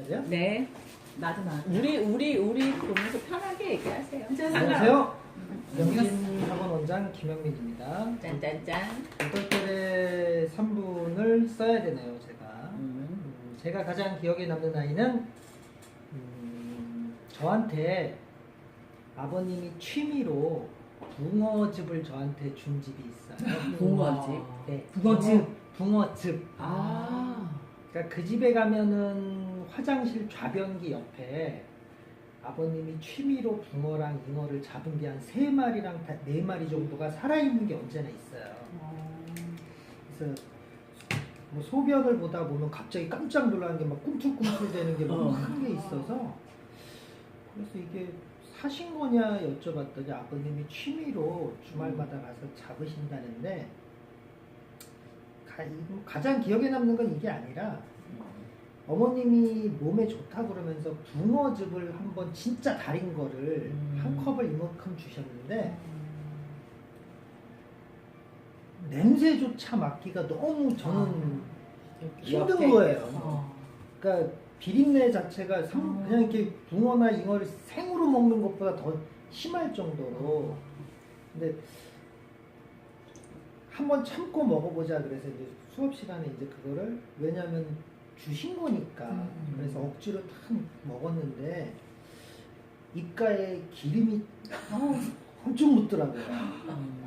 해야 돼요? 네. 나도 나. 우리 우리 우리 보면서 편하게 얘기하세요. 안녕하세요. 영진 학원 원장 김영민입니다. 짠짠짠. 어떨 3분을 써야 되네요, 제가. 음. 음, 제가 가장 기억에 남는 아이는 음, 저한테 아버님이 취미로 붕어즙을 저한테 준 집이 있어요. 붕어즙? 네, 붕어즙? 붕어즙. 아. 그러니까 그 집에 가면은 화장실 좌변기 옆에 아버님이 취미로 붕어랑 잉어를 잡은 게 한 세 마리랑 다- 네 마리 정도가 살아있는 게 언제나 있어요. 그래서 뭐 소변을 보다 보면 갑자기 깜짝 놀라는 게 막 꿈틀꿈틀 되는 게 어. 너무 큰 게 있어서 그래서 이게 사신 거냐 여쭤봤더니 아버님이 취미로 주말마다 가서 잡으신다는데 가, 가장 기억에 남는 건 이게 아니라 어머님이 몸에 좋다 그러면서 붕어즙을 한번 진짜 달인 거를 음. 한 컵을 이만큼 주셨는데 냄새조차 맡기가 너무 저는 힘든 옆에. 거예요. 어. 그러니까 비린내 자체가 상- 음. 그냥 이렇게 붕어나 잉어를 생으로 먹는 것보다 더 심할 정도로 근데 한번 참고 먹어보자 그래서 이제 수업 시간에 이제 그거를 왜냐면 주신 거니까 음. 그래서 억지로 탁 먹었는데 입가에 기름이 엄청 묻더라고요.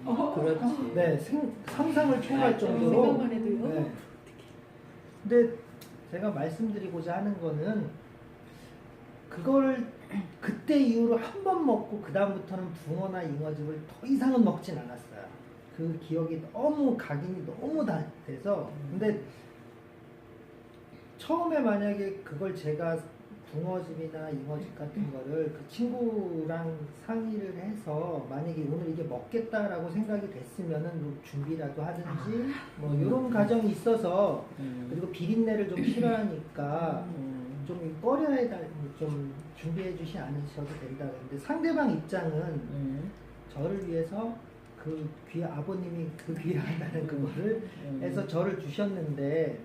어, 그렇지. 네, 생- 상상을 초월할 정도로. 생각만 해도 네. 근데 제가 말씀드리고자 하는 거는 그걸 그때 이후로 한 번 먹고 그 다음부터는 붕어나 잉어즙을 더 이상은 먹진 않았어요. 그 기억이 너무 각인이 너무 다 돼서 근데 처음에 만약에 그걸 제가 붕어즙이나 잉어즙 같은 거를 그 친구랑 상의를 해서 만약에 오늘 이게 먹겠다라고 생각이 됐으면은 뭐 준비라도 하든지 뭐 이런 과정이 있어서 음. 그리고 비린내를 좀 싫어하니까 음. 좀 꺼려야 달, 좀 준비해 주시 않으셔도 된다 그랬는데 상대방 입장은 음. 저를 위해서 그 귀 아버님이 그 귀하다는 그거를 음. 해서 저를 주셨는데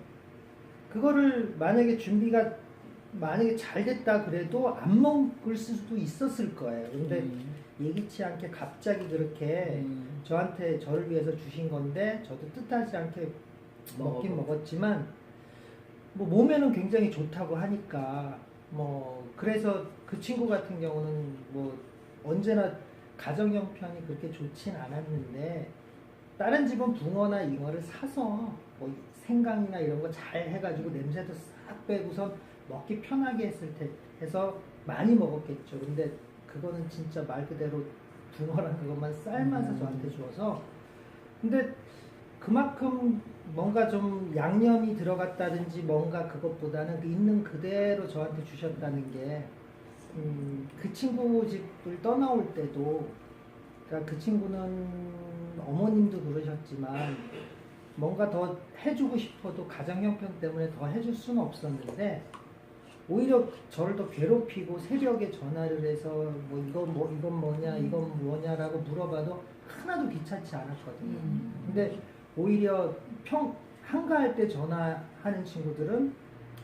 그거를 만약에 준비가 만약에 잘 됐다 그래도 안 먹을 수도 있었을 거예요. 근데 음. 예기치 않게 갑자기 그렇게 음. 저한테 저를 위해서 주신 건데 저도 뜻하지 않게 먹긴 먹어. 먹었지만 뭐 몸에는 굉장히 좋다고 하니까 뭐 그래서 그 친구 같은 경우는 뭐 언제나 가정 형편이 그렇게 좋진 않았는데 다른 집은 붕어나 잉어를 사서 뭐 생강이나 이런 거 잘 해가지고 냄새도 싹 빼고선 먹기 편하게 했을 때 해서 많이 먹었겠죠. 근데 그거는 진짜 말 그대로 붕어라는 것만 삶아서 음. 저한테 주어서 근데 그만큼 뭔가 좀 양념이 들어갔다든지 뭔가 그것보다는 그 있는 그대로 저한테 주셨다는 게, 음, 그 친구 집을 떠나올 때도, 그러니까 그 친구는 어머님도 그러셨지만, 뭔가 더 해주고 싶어도 가정 형편 때문에 더 해줄 수는 없었는데, 오히려 저를 더 괴롭히고 새벽에 전화를 해서 뭐 이건 뭐 이건 뭐냐 이건 뭐냐라고 물어봐도 하나도 귀찮지 않았거든요. 음. 근데 오히려 평 한가할 때 전화하는 친구들은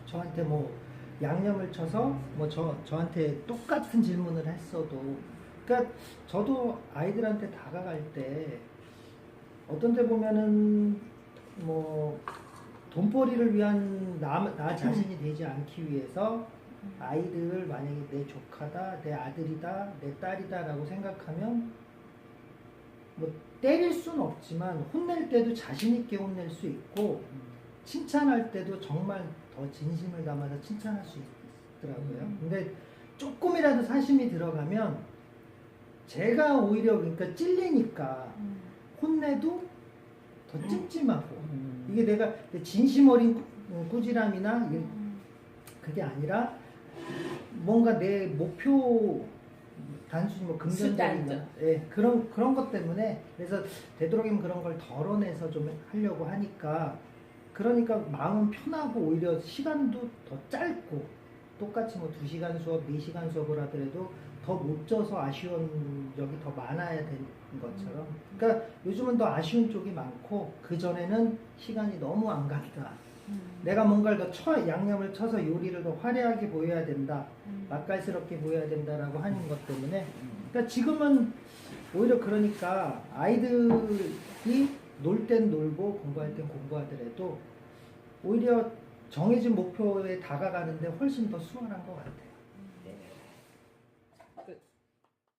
저한테 뭐 양념을 쳐서 뭐 저 저한테 똑같은 질문을 했어도 그러니까 저도 아이들한테 다가갈 때 어떤 데 보면은 뭐 돈벌이를 위한 나, 나 자신이 되지 않기 위해서 아이들을 만약에 내 조카다, 내 아들이다, 내 딸이다라고 생각하면 뭐 때릴 수는 없지만 혼낼 때도 자신 있게 혼낼 수 있고 칭찬할 때도 정말 더 진심을 담아서 칭찬할 수 있더라고요. 음. 근데 조금이라도 사심이 들어가면 제가 오히려 그러니까 찔리니까 혼내도 더 찜찜하고 음. 이게 내가 진심 어린 꾸- 꾸지람이나 이게 그게 아니라 뭔가 내 목표 단순히 뭐 금전적인. 예, 그런 그런 것 때문에 그래서 되도록이면 그런 걸 덜어내서 좀 하려고 하니까 그러니까 마음은 편하고 오히려 시간도 더 짧고 똑같이 뭐 2시간 수업, 4시간 수업을 하더라도 더 못 져서 아쉬운 적이 더 많아야 되는 것처럼 그러니까 요즘은 더 아쉬운 쪽이 많고 그 전에는 시간이 너무 안 간다 음. 내가 뭔가를 더 쳐, 양념을 쳐서 요리를 더 화려하게 보여야 된다. 음. 맛깔스럽게 보여야 된다라고 하는 것 때문에 그러니까 지금은 오히려 그러니까 아이들이 놀 땐 놀고 공부할 땐 공부하더라도 오히려 정해진 목표에 다가가는데 훨씬 더 수월한 것 같아요.